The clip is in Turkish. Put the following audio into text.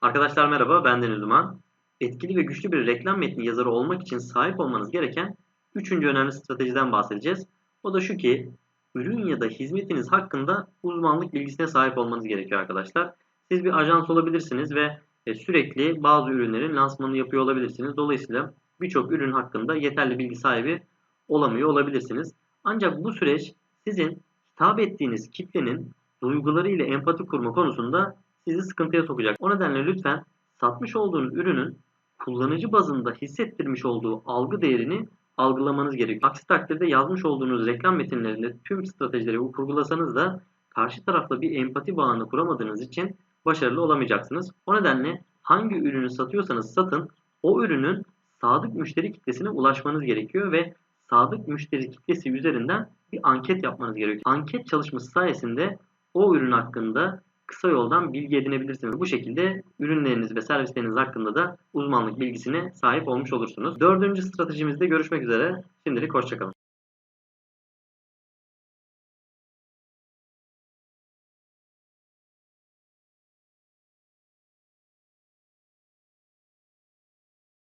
Arkadaşlar merhaba, ben Deniz Duman. Etkili ve güçlü bir reklam metni yazarı olmak için sahip olmanız gereken üçüncü önemli stratejiden bahsedeceğiz. O da şu ki, ürün ya da hizmetiniz hakkında uzmanlık bilgisine sahip olmanız gerekiyor arkadaşlar. Siz bir ajans olabilirsiniz ve e, sürekli bazı ürünlerin lansmanını yapıyor olabilirsiniz. Dolayısıyla birçok ürün hakkında yeterli bilgi sahibi olamıyor olabilirsiniz. Ancak bu süreç sizin hitap ettiğiniz kitlenin duygularıyla empati kurma konusunda sizi sıkıntıya sokacak. O nedenle lütfen satmış olduğunuz ürünün kullanıcı bazında hissettirmiş olduğu algı değerini algılamanız gerekiyor. Aksi takdirde yazmış olduğunuz reklam metinlerinde tüm stratejileri kurgulasanız da karşı tarafla bir empati bağını kuramadığınız için başarılı olamayacaksınız. O nedenle hangi ürünü satıyorsanız satın o ürünün sadık müşteri kitlesine ulaşmanız gerekiyor ve sadık müşteri kitlesi üzerinden bir anket yapmanız gerekiyor. Anket çalışması sayesinde o ürün hakkında kısa yoldan bilgi edinebilirsiniz. Bu şekilde ürünleriniz ve servisleriniz hakkında da uzmanlık bilgisine sahip olmuş olursunuz. Dördüncü stratejimizde görüşmek üzere. Şimdilik hoşçakalın.